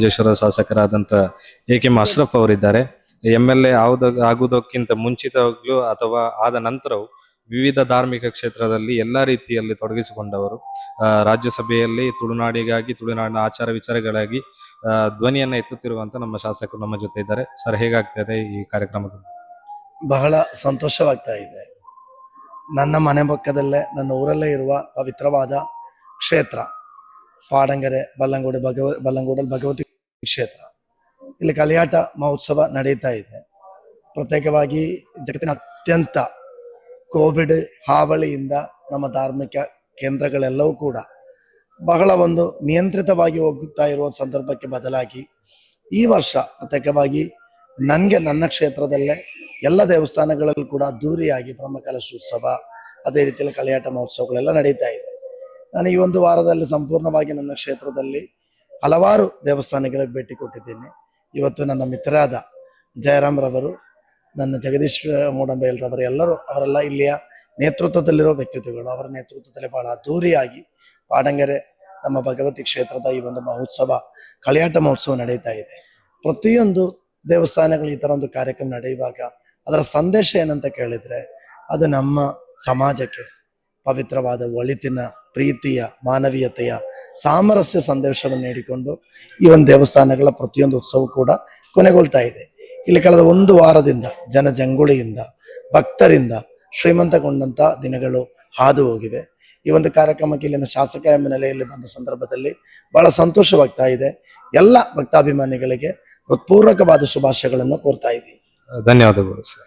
ಮಂಜೇಶ್ವರ ಶಾಸಕರಾದಂತ A K Ashraf ಅವರಿದ್ದಾರೆ. M L A ಆಗುವುದಕ್ಕಿಂತ ಮುಂಚಿತವಾಗ್ಲೂ ಅಥವಾ ಆದ ನಂತರವೂ ವಿವಿಧ ಧಾರ್ಮಿಕ ಕ್ಷೇತ್ರದಲ್ಲಿ ಎಲ್ಲ ರೀತಿಯಲ್ಲಿ ತೊಡಗಿಸಿಕೊಂಡವರು. ರಾಜ್ಯಸಭೆಯಲ್ಲಿ ತುಳುನಾಡಿಗಾಗಿ, ತುಳುನಾಡಿನ ಆಚಾರ ವಿಚಾರಗಳಾಗಿ ಧ್ವನಿಯನ್ನು ಎತ್ತುತ್ತಿರುವಂತ ನಮ್ಮ ಶಾಸಕರು ನಮ್ಮ ಜೊತೆ ಇದ್ದಾರೆ. ಸರ್, ಹೇಗಾಗ್ತದೆ ಈ ಕಾರ್ಯಕ್ರಮದಲ್ಲಿ ಬಹಳ ಸಂತೋಷವಾಗ್ತಾ ಇದೆ. ನನ್ನ ಮನೆ ಪಕ್ಕದಲ್ಲೇ, ನನ್ನ ಊರಲ್ಲೇ ಇರುವ ಪವಿತ್ರವಾದ ಕ್ಷೇತ್ರ, ಪಾಡಂಗರೆ, ಬಲ್ಲಂಗೂಡು ಭಗವ, ಬಲ್ಲಂಗೂಡಲ್ಲಿ ಭಗವತಿ ಕ್ಷೇತ್ರ. ಇಲ್ಲಿ ಕಲಿಯಾಟ ಮಹೋತ್ಸವ ನಡೀತಾ ಇದೆ. ಪ್ರತ್ಯೇಕವಾಗಿ ಜಗತ್ತಿನ ಅತ್ಯಂತ ಕೋವಿಡ್ ಹಾವಳಿಯಿಂದ ನಮ್ಮ ಧಾರ್ಮಿಕ ಕೇಂದ್ರಗಳೆಲ್ಲವೂ ಕೂಡ ಬಹಳ ಒಂದು ನಿಯಂತ್ರಿತವಾಗಿ ಹೋಗುತ್ತಾ ಇರುವ ಸಂದರ್ಭಕ್ಕೆ ಬದಲಾಗಿ ಈ ವರ್ಷ ಪ್ರತ್ಯೇಕವಾಗಿ ನನಗೆ ನನ್ನ ಕ್ಷೇತ್ರದಲ್ಲೇ ಎಲ್ಲ ದೇವಸ್ಥಾನಗಳಲ್ಲೂ ಕೂಡ ದೂರಿಯಾಗಿ ಬ್ರಹ್ಮಕಲಶೋತ್ಸವ, ಅದೇ ರೀತಿಯಲ್ಲಿ ಕಲಿಯಾಟ ಮಹೋತ್ಸವಗಳೆಲ್ಲ ನಡೀತಾ ಇದೆ. ನಾನು ಈ ಒಂದು ವಾರದಲ್ಲಿ ಸಂಪೂರ್ಣವಾಗಿ ನನ್ನ ಕ್ಷೇತ್ರದಲ್ಲಿ ಹಲವಾರು ದೇವಸ್ಥಾನಗಳಿಗೆ ಭೇಟಿ ಕೊಟ್ಟಿದ್ದೇನೆ. ಇವತ್ತು ನನ್ನ ಮಿತ್ರರಾದ ಜಯರಾಮ್ ರವರು ನನ್ನ ಜಗದೀಶ್ ಮೂಡಂಬೈಲ್ರವರು ಎಲ್ಲರೂ ಅವರೆಲ್ಲ ಇಲ್ಲಿಯ ನೇತೃತ್ವದಲ್ಲಿರೋ ವ್ಯಕ್ತಿತ್ವಗಳು, ಅವರ ನೇತೃತ್ವದಲ್ಲಿ ಬಹಳ ಅದ್ದೂರಿಯಾಗಿ ಪಾಡಂಗೆರೆ ನಮ್ಮ ಭಗವತಿ ಕ್ಷೇತ್ರದ ಈ ಒಂದು ಮಹೋತ್ಸವ, ಕಳಿಯಾಟ ಮಹೋತ್ಸವ ನಡೀತಾ ಇದೆ. ಪ್ರತಿಯೊಂದು ದೇವಸ್ಥಾನಗಳು ಈ ತರ ಒಂದು ಕಾರ್ಯಕ್ರಮ ನಡೆಯುವಾಗ ಅದರ ಸಂದೇಶ ಏನಂತ ಕೇಳಿದ್ರೆ, ಅದು ನಮ್ಮ ಸಮಾಜಕ್ಕೆ ಪವಿತ್ರವಾದ ಒಳಿತಿನ, ಪ್ರೀತಿಯ, ಮಾನವೀಯತೆಯ ಸಾಮರಸ್ಯ ಸಂದೇಶವನ್ನು ನೀಡಿಕೊಂಡು ಈ ಒಂದು ದೇವಸ್ಥಾನಗಳ ಪ್ರತಿಯೊಂದು ಉತ್ಸವ ಕೂಡ ಕೊನೆಗೊಳ್ತಾ ಇದೆ. ಇಲ್ಲಿ ಕಳೆದ ಒಂದು ವಾರದಿಂದ ಜನಜಂಗುಳಿಯಿಂದ ಭಕ್ತರಿಂದ ಶ್ರೀಮಂತಗೊಂಡಂತ ದಿನಗಳು ಹಾದು ಹೋಗಿವೆ. ಈ ಒಂದು ಕಾರ್ಯಕ್ರಮಕ್ಕೆ ಇಲ್ಲಿನ ಶಾಸಕ ಎಂಬ ನೆಲೆಯಲ್ಲಿ ಬಂದ ಸಂದರ್ಭದಲ್ಲಿ ಬಹಳ ಸಂತೋಷವಾಗ್ತಾ ಇದೆ. ಎಲ್ಲ ಭಕ್ತಾಭಿಮಾನಿಗಳಿಗೆ ಹೃತ್ಪೂರ್ವಕವಾದ ಶುಭಾಶಯಗಳನ್ನು ಕೋರ್ತಾ ಇದ್ದೀನಿ ಧನ್ಯವಾದಗಳು ಸರ್.